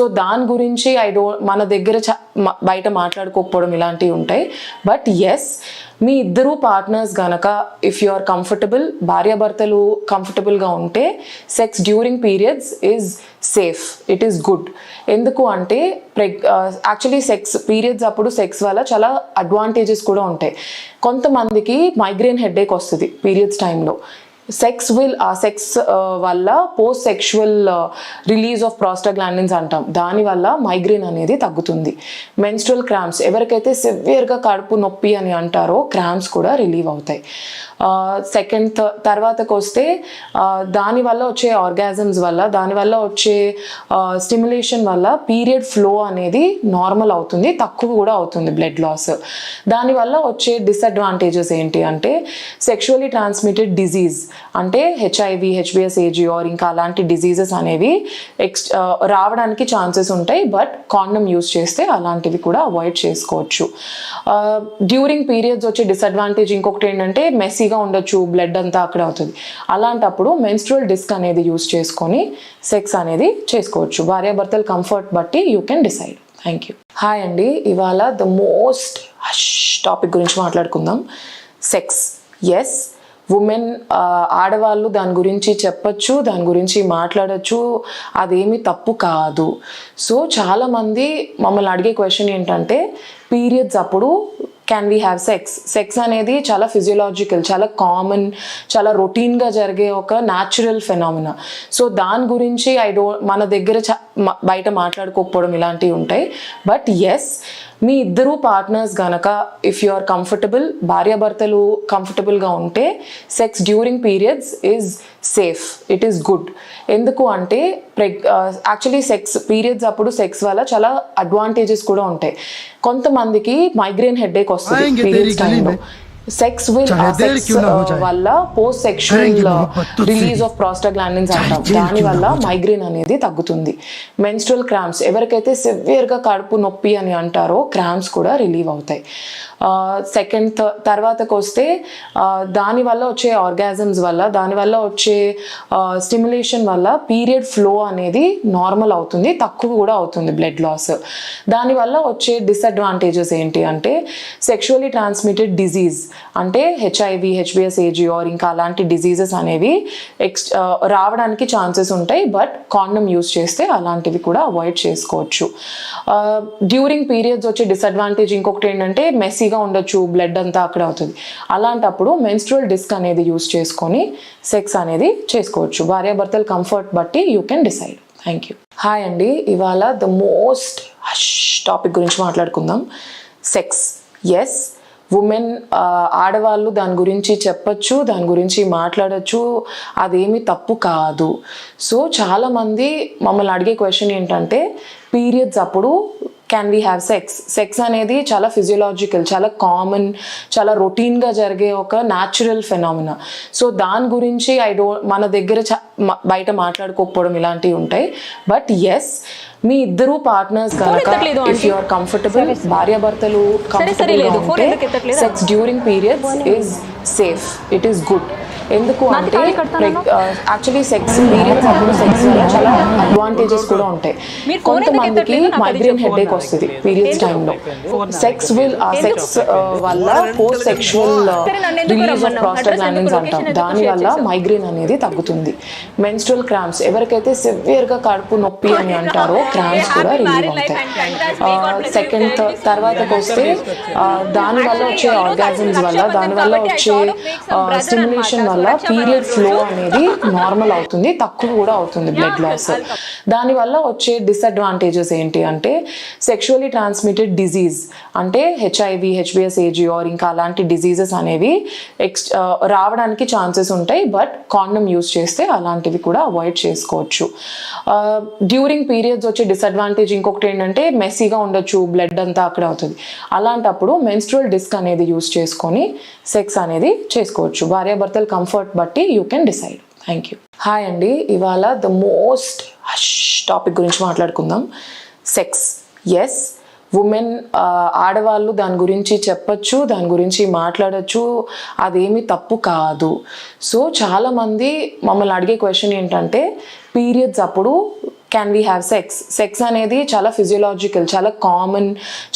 So దాని గురించి I do మన దగ్గర బయట మాట్లాడుకోకపోవడం ఇలాంటివి ఉంటాయి. బట్ ఎస్ మీ ఇద్దరు పార్ట్నర్స్ గనక ఇఫ్ యు ఆర్ కంఫర్టబుల్ భార్యాభర్తలు కంఫర్టబుల్గా ఉంటే sex during periods is safe it is good ఎందుకు అంటే ప్రెగ్ యాక్చువల్లీ సెక్స్ పీరియడ్స్ అప్పుడు సెక్స్ వల్ల చాలా అడ్వాంటేజెస్ కూడా ఉంటాయి. కొంతమందికి మైగ్రేన్ హెడేక్ వస్తుంది పీరియడ్స్ టైంలో సెక్స్ విల్ ఆ సెక్స్ వల్ల post sexual release of prostaglandins అంటాం. దానివల్ల మైగ్రేన్ అనేది తగ్గుతుంది. మెన్స్ట్రల్ క్రామ్స్ ఎవరికైతే సివియర్గా కడుపు నొప్పి అని అంటారో క్రామ్స్ కూడా రిలీవ్ అవుతాయి. సెకండ్ తర్వాతకు వస్తే దానివల్ల వచ్చే ఆర్గాజమ్స్ వల్ల దానివల్ల వచ్చే స్టిమ్యులేషన్ వల్ల పీరియడ్ ఫ్లో అనేది నార్మల్ అవుతుంది తక్కువ కూడా అవుతుంది బ్లడ్ లాస్ దానివల్ల వచ్చే డిసడ్వాంటేజెస్ ఏంటి అంటే సెక్షువలీ ట్రాన్స్మిటెడ్ డిజీజ్ అంటే హెచ్ఐవి హెచ్బిఎస్ ఏజిఆర్ ఇంకా అలాంటి డిజీజెస్ అనేవి ఎక్స్ రావడానికి ఛాన్సెస్ ఉంటాయి. బట్ కాండమ్ యూస్ చేస్తే అలాంటివి కూడా అవాయిడ్ చేసుకోవచ్చు. డ్యూరింగ్ పీరియడ్స్ వచ్చే డిసడ్వాంటేజ్ ఇంకొకటి ఏంటంటే మెస్సీగా ఉండొచ్చు బ్లడ్ అంతా అక్కడ అవుతుంది. అలాంటప్పుడు మెన్స్ట్రువల్ డిస్క్ అనేది యూస్ చేసుకొని సెక్స్ అనేది చేసుకోవచ్చు. భార్యాభర్తల కంఫర్ట్ బట్టి you can decide thank you hi అండి. ఇవాళ ద మోస్ట్ హష్ టాపిక్ గురించి మాట్లాడుకుందాం. సెక్స్ ఎస్ ఉమెన్ ఆడవాళ్ళు దాని గురించి చెప్పచ్చు దాని గురించి మాట్లాడచ్చు. అదేమి తప్పు కాదు. సో చాలామంది మమ్మల్ని అడిగే క్వశ్చన్ ఏంటంటే పీరియడ్స్ అప్పుడు can we have sex sex అనేది చాలా ఫిజియలాజికల్ చాలా కామన్ చాలా రొటీన్గా జరిగే ఒక న్యాచురల్ ఫెనామినా సో దాని గురించి ఐ డో మన దగ్గర బయట మాట్లాడుకోకపోవడం ఇలాంటివి ఉంటాయి. బట్ ఎస్ మీ ఇద్దరు పార్ట్నర్స్ గనక ఇఫ్ యు ఆర్ కంఫర్టబుల్ భార్యాభర్తలు కంఫర్టబుల్గా ఉంటే sex during periods is safe it is good ఎందుకు అంటే ప్రెగ్ యాక్చువల్లీ సెక్స్ పీరియడ్స్ అప్పుడు సెక్స్ వల్ల చాలా అడ్వాంటేజెస్ కూడా ఉంటాయి. కొంతమందికి మైగ్రైన్ హెడ్ ఏక్ వస్తుంది పీరియడ్స్ టైంలో సెక్స్ uh, విల్ వల్ల post sexual release of prostaglandins అంటాం. దాని వల్ల మైగ్రేన్ అనేది తగ్గుతుంది. మెన్స్ట్రల్ క్రామ్స్ ఎవరికైతే సెవియర్గా కడుపు నొప్పి అని అంటారో క్రామ్స్ కూడా రిలీవ్ అవుతాయి. సెకండ్ తర్వాతకు వస్తే దానివల్ల వచ్చే ఆర్గాజమ్స్ వల్ల దానివల్ల వచ్చే స్టిమ్యులేషన్ వల్ల పీరియడ్ ఫ్లో అనేది నార్మల్ అవుతుంది తక్కువ కూడా అవుతుంది బ్లడ్ లాస్. దానివల్ల వచ్చే డిసడ్వాంటేజెస్ ఏంటి అంటే సెక్షువలీ ట్రాన్స్మిటెడ్ డిజీజ్ అంటే హెచ్ఐవి హెచ్బిఎస్ ఏజిఆర్ ఇంకా అలాంటి డిజీజెస్ అనేవి ఎక్స్ రావడానికి ఛాన్సెస్ ఉంటాయి బట్ కాండమ్ యూస్ చేస్తే అలాంటివి కూడా అవాయిడ్ చేసుకోవచ్చు. డ్యూరింగ్ పీరియడ్స్ వచ్చే డిసడ్వాంటేజ్ ఇంకొకటి ఏంటంటే మెస్సీగా ఉండొచ్చు బ్లడ్ అంతా అక్కడ అవుతుంది. అలాంటప్పుడు మెన్స్ట్రువల్ డిస్క్ అనేది యూస్ చేసుకొని సెక్స్ అనేది చేసుకోవచ్చు. భార్యాభర్తల కంఫర్ట్ బట్టి you can decide thank you hi అండి. ఇవాళ ద మోస్ట్ హష్ టాపిక్ గురించి మాట్లాడుకుందాం. సెక్స్ ఎస్ ఉమెన్ ఆడవాళ్ళు దాని గురించి చెప్పచ్చు దాని గురించి మాట్లాడచ్చు. అదేమి తప్పు కాదు. సో చాలామంది మమ్మల్ని అడిగే క్వశ్చన్ ఏంటంటే పీరియడ్స్ అప్పుడు can we have sex sex అనేది చాలా ఫిజియలాజికల్ చాలా కామన్ చాలా రొటీన్గా జరిగే ఒక న్యాచురల్ ఫెనామినా సో దాని గురించి ఐ డో మన దగ్గర బయట మాట్లాడుకోకపోవడం ఇలాంటివి ఉంటాయి. బట్ ఎస్ మీ ఇద్దరు పార్ట్నర్స్ కనుక ఇఫ్ యు ఆర్ కంఫర్టబుల్ భార్యాభర్తలు ఎత్తట్లేదు? Sex during periods is safe it is good ఎందుకు అంటే? యాక్చువల్లీ సెక్స్ పీరియడ్స్ అప్పుడు సెక్స్ చాలా అడ్వాంటేజెస్ కూడా ఉంటాయి. కొంతమందికి మైగ్రేన్ హెడేక్ వస్తుంది పీరియడ్స్ టైంలో సెక్స్ విల్ ఆ సెక్స్ వల్ల post sexual release of? Prostaglandins అంటాం లొకేషన్ ఎందుకు దాని షేర్ వల్ల చేసావు? మైగ్రేన్ అనేది తగ్గుతుంది. మెన్స్ట్రల్ క్రామ్స్ ఎవరికైతే సివియర్గా కడుపు నొప్పి అని అంటారో క్రామ్స్ కూడా రిలీవ్ అవుతాయి. సెకండ్ తర్వాతకు వస్తే ఆ, దాని వల్ల వచ్చే ఆర్గాజమ్స్ వల్ల దాని వల్ల వచ్చే స్టిమ్యులేషన్ వల్ల పీరియడ్ ఫ్లో అనేది నార్మల్ అవుతుంది తక్కువ కూడా అవుతుంది బ్లడ్ లాస్ దానివల్ల వచ్చే డిసడ్వాంటేజెస్ ఏంటి అంటే సెక్షువలీ ట్రాన్స్మిటెడ్ డిజీజ్ అంటే హెచ్ఐవి హెచ్బిఎస్ ఏజిఆర్ ఇంకా అలాంటి డిజీజెస్ అనేవి ఎక్స్ రావడానికి ఛాన్సెస్ ఉంటాయి బట్ కాండమ్ యూస్ చేస్తే అలాంటివి కూడా అవాయిడ్ చేసుకోవచ్చు. డ్యూరింగ్ పీరియడ్స్ వచ్చే డిసడ్వాంటేజ్ ఇంకొకటి ఏంటంటే మెస్సీగా ఉండొచ్చు బ్లడ్ అంతా అక్కడ అవుతుంది. అలాంటప్పుడు మెన్స్ట్రువల్ డిస్క్ అనేది యూస్ చేసుకొని సెక్స్ అనేది చేసుకోవచ్చు. భార్యాభర్తల కంఫర్ట్ బట్టి you can decide thank you hi అండి ఇవాళ ద మోస్ట్ హష్ టాపిక్ గురించి మాట్లాడుకుందాం. సెక్స్ ఎస్ ఉమెన్ ఆడవాళ్ళు దాని గురించి చెప్పచ్చు దాని గురించి మాట్లాడచ్చు. అదేమి తప్పు కాదు. సో చాలామంది మమ్మల్ని అడిగే క్వశ్చన్ ఏంటంటే పీరియడ్స్ అప్పుడు can we have sex sex అనేది చాలా ఫిజియలాజికల్ చాలా కామన్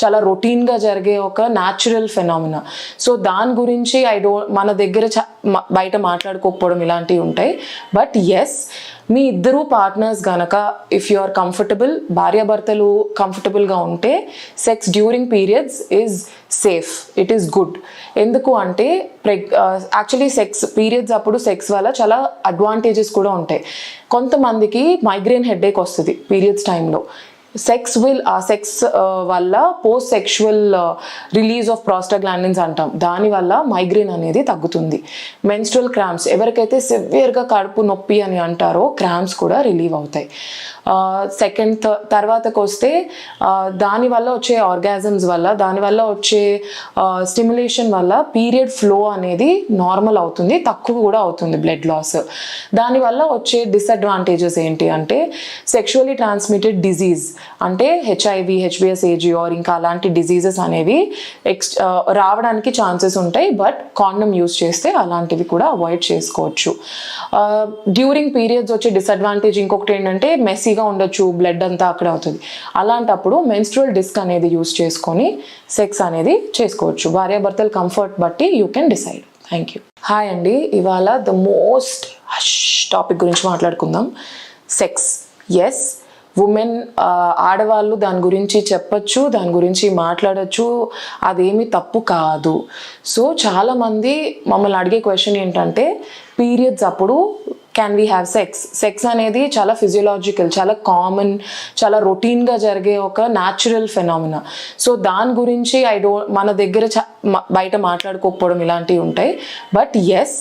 చాలా రొటీన్గా జరిగే ఒక న్యాచురల్ ఫెనామినా సో దాని గురించి ఐ డో మన దగ్గర చ- బయట మాట్లాడుకోకపోవడం ఇలాంటివి ఉంటాయి. బట్ ఎస్ మీ ఇద్దరు పార్ట్నర్స్ గనక ఇఫ్ యు ఆర్ కంఫర్టబుల్ భార్యాభర్తలు కంఫర్టబుల్గా ఉంటే sex during periods is safe it is good ఎందుకు అంటే ప్రెగ్ యాక్చువల్లీ సెక్స్ పీరియడ్స్ అప్పుడు సెక్స్ వల్ల చాలా అడ్వాంటేజెస్ కూడా ఉంటాయి. కొంతమందికి మైగ్రేన్ హెడేక్ వస్తుంది పీరియడ్స్ టైంలో సెక్స్ విల్ ఆ సెక్స్ వల్ల post sexual release of prostaglandins అంటాం. దానివల్ల మైగ్రేన్ అనేది తగ్గుతుంది. మెన్స్ట్రల్ క్రామ్స్ ఎవరికైతే సివియర్గా కడుపు నొప్పి అని అంటారో క్రామ్స్ కూడా రిలీవ్ అవుతాయి. సెకండ్ తర్వాతకు వస్తే దానివల్ల వచ్చే ఆర్గాజమ్స్ వల్ల దానివల్ల వచ్చే స్టిమ్యులేషన్ వల్ల పీరియడ్ ఫ్లో అనేది నార్మల్ అవుతుంది తక్కువ కూడా అవుతుంది బ్లడ్ లాస్. దానివల్ల వచ్చే డిసడ్వాంటేజెస్ ఏంటి అంటే సెక్షువలీ ట్రాన్స్మిటెడ్ డిజీజ్. అంటే హెచ్ఐవి హెచ్బిఎస్ఏజి ఆర్ ఇంకా అలాంటి డిజీజెస్ అనేవి ఎక్స్ రావడానికి ఛాన్సెస్ ఉంటాయి బట్ కాండమ్ యూస్ చేస్తే అలాంటివి కూడా అవాయిడ్ చేసుకోవచ్చు. డ్యూరింగ్ పీరియడ్స్ వచ్చే డిసడ్వాంటేజ్ ఇంకొకటి ఏంటంటే మెస్సీగా ఉండొచ్చు బ్లడ్ అంతా అక్కడ అవుతుంది. అలాంటప్పుడు మెన్స్ట్రువల్ డిస్క్ అనేది యూస్ చేసుకొని సెక్స్ అనేది చేసుకోవచ్చు. భార్యాభర్తల కంఫర్ట్ బట్టి you can decide thank you hi అండి. ఇవాళ ద మోస్ట్ హష్ టాపిక్ గురించి మాట్లాడుకుందాం. సెక్స్ ఎస్ ఉమెన్ ఆడవాళ్ళు దాని గురించి చెప్పచ్చు దాని గురించి మాట్లాడచ్చు. అదేమి తప్పు కాదు. సో చాలామంది మమ్మల్ని అడిగే క్వశ్చన్ ఏంటంటే పీరియడ్స్ అప్పుడు can we have sex sex అనేది చాలా ఫిజియలాజికల్ చాలా కామన్ చాలా రొటీన్గా జరిగే ఒక న్యాచురల్ ఫెనామినా సో దాని గురించి ఐ డో మన దగ్గర చా బయట మాట్లాడుకోకపోవడం ఇలాంటివి ఉంటాయి. బట్ ఎస్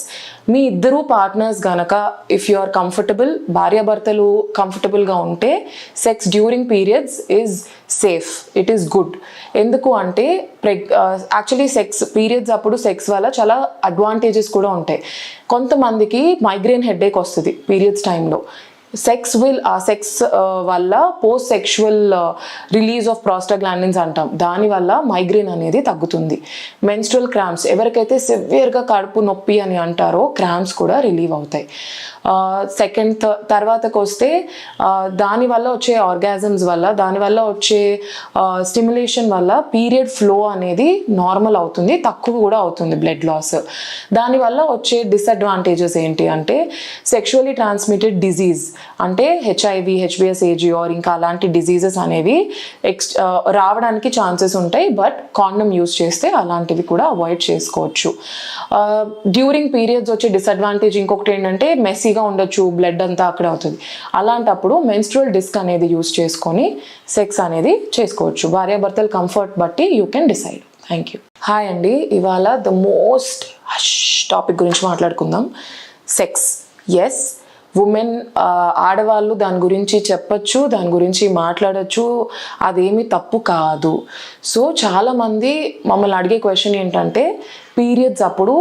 మీ ఇద్దరు పార్ట్నర్స్ గనక ఇఫ్ యు ఆర్ కంఫర్టబుల్ భార్యాభర్తలు కంఫర్టబుల్గా ఉంటే sex during periods is safe it is good ఎందుకు అంటే ప్రెగ్ యాక్చువల్లీ సెక్స్ పీరియడ్స్ అప్పుడు సెక్స్ వల్ల చాలా అడ్వాంటేజెస్ కూడా ఉంటాయి. కొంతమందికి మైగ్రేన్ హెడేక్ వస్తుంది పీరియడ్స్ టైంలో సెక్స్ విల్ ఆ సెక్స్ వల్ల post sexual release of prostaglandins అంటాం. దానివల్ల మైగ్రేన్ అనేది తగ్గుతుంది. మెన్స్ట్రల్ క్రామ్స్ ఎవరికైతే సివియర్గా కడుపు నొప్పి అని అంటారో క్రామ్స్ కూడా రిలీవ్ అవుతాయి. సెకండ్ తర్వాతకు వస్తే దానివల్ల వచ్చే ఆర్గాజమ్స్ వల్ల దానివల్ల వచ్చే స్టిమ్యులేషన్ వల్ల పీరియడ్ ఫ్లో అనేది నార్మల్ అవుతుంది తక్కువ కూడా అవుతుంది బ్లడ్ లాస్ దానివల్ల వచ్చే డిసడ్వాంటేజెస్ ఏంటి అంటే సెక్షువల్లీ ట్రాన్స్మిటెడ్ డిజీజ్ అంటే హెచ్ఐవి హెచ్బిఎస్ ఏజీ ఆర్ ఇంకా అలాంటి డిజీజెస్ అనేవి ఎక్స్ రావడానికి ఛాన్సెస్ ఉంటాయి బట్ కాండమ్ యూస్ చేస్తే అలాంటివి కూడా అవాయిడ్ చేసుకోవచ్చు. డ్యూరింగ్ పీరియడ్స్ వచ్చే డిసడ్వాంటేజ్ ఇంకొకటి ఏంటంటే మెస్సీగా ఉండొచ్చు బ్లడ్ అంతా అక్కడ అవుతుంది. అలాంటప్పుడు మెన్స్ట్రువల్ డిస్క్ అనేది యూస్ చేసుకొని సెక్స్ అనేది చేసుకోవచ్చు. భార్యాభర్తల కంఫర్ట్ బట్టి you can decide thank you hi అండి. ఇవాళ ద మోస్ట్ హష్ టాపిక్ గురించి మాట్లాడుకుందాం. సెక్స్ ఎస్ ఉమెన్ ఆడవాళ్ళు దాని గురించి చెప్పచ్చు దాని గురించి మాట్లాడచ్చు. అదేమి తప్పు కాదు. సో చాలామంది మమ్మల్ని అడిగే క్వశ్చన్ ఏంటంటే పీరియడ్స్ అప్పుడు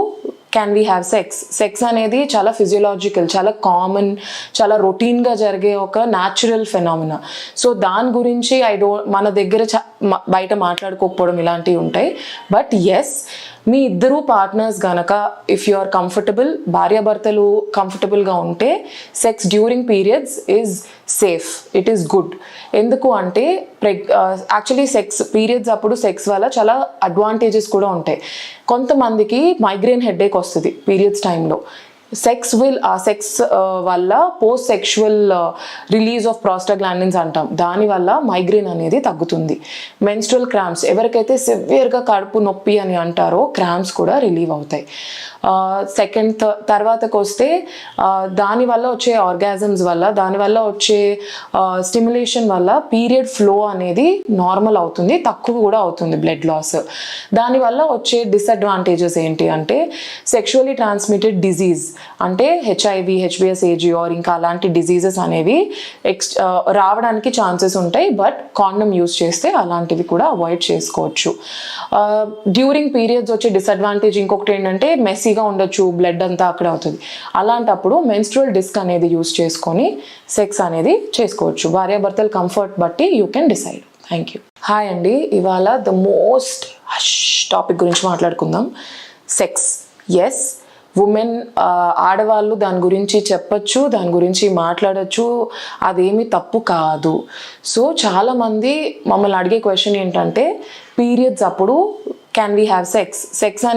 can we have sex sex అనేది చాలా ఫిజియలాజికల్ చాలా కామన్ చాలా రొటీన్గా జరిగే ఒక న్యాచురల్ ఫెనామినా సో దాని గురించి ఐ డో మన దగ్గర చ- బయట మాట్లాడుకోకపోవడం ఇలాంటివి ఉంటాయి. బట్ ఎస్ మీ ఇద్దరు పార్ట్నర్స్ గనక ఇఫ్ యు ఆర్ కంఫర్టబుల్ భార్యాభర్తలు కంఫర్టబుల్గా ఉంటే sex during periods is safe it is good ఎందుకు అంటే ప్రెగ్ యాక్చువల్లీ సెక్స్ పీరియడ్స్ అప్పుడు సెక్స్ వల్ల చాలా అడ్వాంటేజెస్ కూడా ఉంటాయి. కొంతమందికి మైగ్రేన్ హెడేక్ వస్తుంది పీరియడ్స్ టైంలో సెక్స్ విల్ ఆ సెక్స్ వల్ల post sexual release of prostaglandins అంటాం. దానివల్ల మైగ్రేన్ అనేది తగ్గుతుంది. మెన్స్ట్రల్ క్రామ్స్ ఎవరికైతే సివియర్గా కడుపు నొప్పి అని అంటారో క్రామ్స్ కూడా రిలీవ్ అవుతాయి. సెకండ్ తర్వాతకు వస్తే దానివల్ల వచ్చే ఆర్గాజమ్స్ వల్ల దానివల్ల వచ్చే స్టిమ్యులేషన్ వల్ల పీరియడ్ ఫ్లో అనేది నార్మల్ అవుతుంది తక్కువ కూడా అవుతుంది బ్లడ్ లాస్. దానివల్ల వచ్చే డిసడ్వాంటేజెస్ ఏంటి అంటే సెక్షువలీ ట్రాన్స్మిటెడ్ డిజీజ్. అంటే హెచ్ఐవి హెచ్బిఎస్ ఏజీ ఆర్ ఇంకా అలాంటి డిజీజెస్ అనేవి ఎక్స్ రావడానికి ఛాన్సెస్ ఉంటాయి బట్ కాండమ్ యూస్ చేస్తే అలాంటివి కూడా అవాయిడ్ చేసుకోవచ్చు. డ్యూరింగ్ పీరియడ్స్ వచ్చే డిసడ్వాంటేజ్ ఇంకొకటి ఏంటంటే మెస్సీగా ఉండొచ్చు బ్లడ్ అంతా అక్కడ అవుతుంది. అలాంటప్పుడు మెన్స్ట్రువల్ డిస్క్ అనేది యూస్ చేసుకొని సెక్స్ అనేది చేసుకోవచ్చు. భార్యాభర్తల కంఫర్ట్ బట్టి you can decide thank you hi అండి ఇవాళ ద మోస్ట్ హష్ టాపిక్ గురించి మాట్లాడుకుందాం. సెక్స్ ఎస్ ఉమెన్ ఆడవాళ్ళు దాని గురించి చెప్పచ్చు దాని గురించి మాట్లాడొచ్చు. అదేమి తప్పు కాదు. సో చాలామంది మమ్మల్ని అడిగే క్వశ్చన్ ఏంటంటే పీరియడ్స్ అప్పుడు can we have sex sex అనే